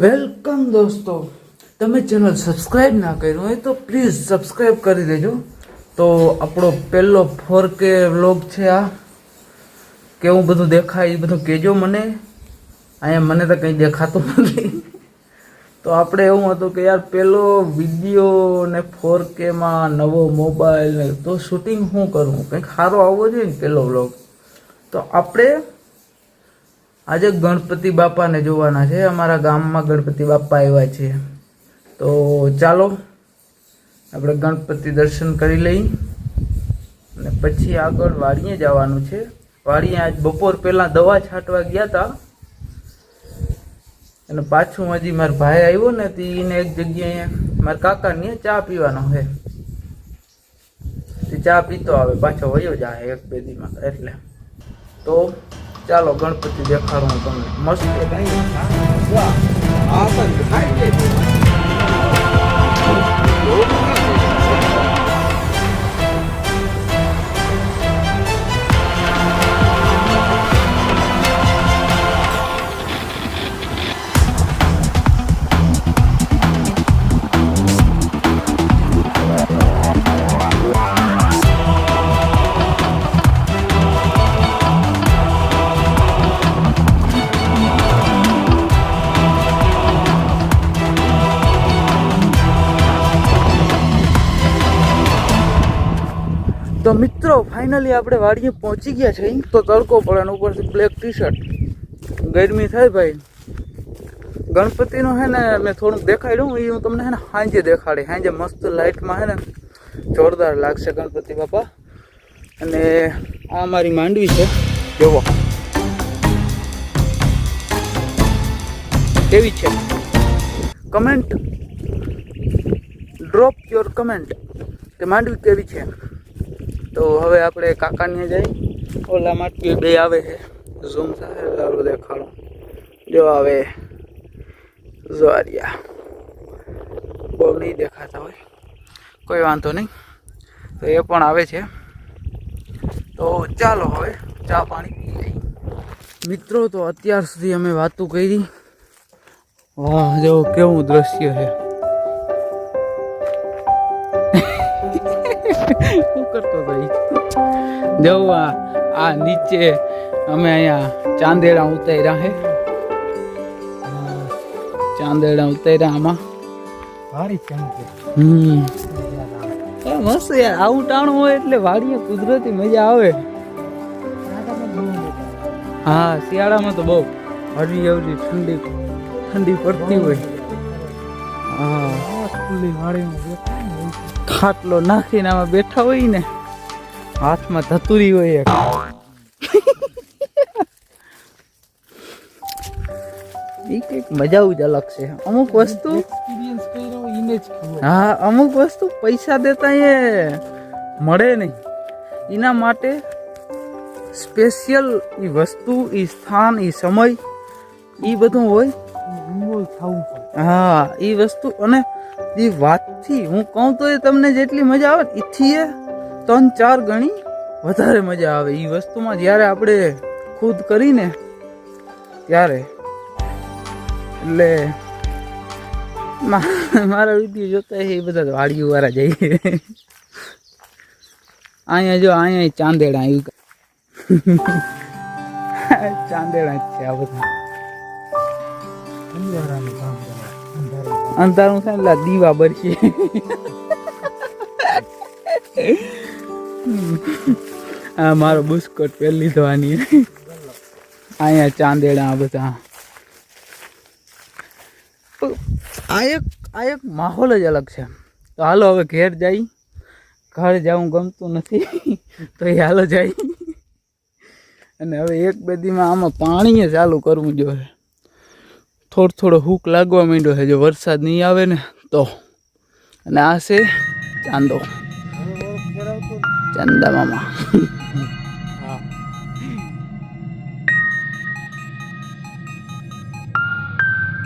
Welcome દોસ્તો. તમે channel subscribe ના કર્યું હોય તો પ્લીઝ સબસ્ક્રાઈબ કરી દેજો. તો આપણો પહેલો ફોર કે વ્લોગ છે આ. કેવું બધું દેખાય એ બધું કહેજો મને. અહીંયા મને તો કંઈ દેખાતું નથી. તો આપણે એવું હતું કે યાર પહેલો વીડિયો ને ફોર કેમાં નવો મોબાઈલ ને તો શૂટિંગ શું કરવું કંઈક સારો આવવો જોઈએ ને પહેલો વ્લોગ? તો આપણે આજે ગણપતિ બાપાને જોવાના છે. અમારા ગામમાં ગણપતિ બાપા આવ્યા છે. તો ચાલો, આપણે ગણપતિ દર્શન કરી લઈ અને પછી આગળ વાડીએ જવાનું છે. વાડીએ આજ બપોર પહેલાં દવા છાંટવા ગયા હતા અને પાછું હજી મારા ભાઈ આવ્યો ને તેને એક જગ્યાએ મારા કાકાને ચા પીવાનો છે. તે ચા પીતો આવે, પાછો વયો જાય એક બે દીમાં, એટલે. તો ચાલો ગણપતિ દેખાડું તમને. મસ્ત તો મિત્રો ફાઇનલી આપણે વાડીએ પહોંચી ગયા છે તો તડકો પડે અને ઉપરથી બ્લેક ટી શર્ટ ગરમી થાય ભાઈ. ગણપતિનું હે ને મેં થોડુંક દેખાડ્યું, એ હું તમને હે ને સાંજે દેખાડી. સાંજે મસ્ત લાઇટમાં હે ને જોરદાર લાગશે ગણપતિ બાપા. અને આ મારી માંડવી છે. જોવો. કેવી છે? કમેન્ટ ડ્રોપ યોર કમેન્ટ કે માંડવી કેવી છે? તો હવે આપણે કાકાને જઈ. ઓલા માટે બે આવે છે. ઝૂમ થાય સારું દેખાડો જો આવે. જોરિયા બહુ નહીં દેખાતા હોય. કોઈ વાંધો નહીં. તો એ પણ આવે છે. તો ચાલો હવે ચા પાણી પી લઈ મિત્રો, તો અત્યાર સુધી અમે વાતો કરી. વાહ, જો કેવું દ્રશ્ય છે. શું કરતો હતો? જવું આ આ નીચે અમે અહીંયા ચાંદેડા ઉતાર્યા હે. ચાંદેડા ઉતાર્યા આમાં. ભારી હમ. મસ્ત યાર આવું ટાણું હોય એટલે વાડીએ કુદરતી મજા આવે. હા શિયાળામાં તો બહુ હરી હરી ઠંડી ઠંડી પડતી હોય. હા. ખુલ્લી વાડીમાં. ખાટલો નાખીને આમાં બેઠા હોય ને હાથમાં ધતુરી હોય એક એ કંઈક મજા જ અલગ છે અમુક વસ્તુ. હા અમુક વસ્તુ પૈસા દેતા એ મળે નહીં એના માટે સ્પેશિયલ એ વસ્તુ એ સ્થાન એ સમય એ બધું હોય થવું પડે. હા એ વસ્તુ, અને એ વાતથી હું કહું તો એ તમને જેટલી મજા આવે એથી એ ત્રણ ચાર ગણી વધારે મજા આવે. એ વસ્તુમાં જ્યારે આપણે ખુદ કરીને, ત્યારે. એટલે મારા વીડિયો જોતા એ બધા વાડીઓ વાળા જઈએ અહીંયા જો, અહીંયા ચાંદેડા આવ્યું ચાંદેડા છે આ બધા. અંધારું. છે એટલે દીવા બરશે આ મારો બુસ્કોટ પહેરી લીધો આની અહીંયા ચાંદેડા આ બધા. આ એક આ એક માહોલ જ અલગ છે. તો હાલો હવે ઘેર જાય ઘર જવું ગમતું નથી. તો એ હાલો જાય અને હવે એક બધીમાં આમાં પાણી ચાલુ કરવું જોઈએ. થોડો થોડો હૂક લાગવા માંડ્યો છે. જો વરસાદ નહીં આવે ને, તો. અને આ છે ચાંદો. ચાંદા મામા.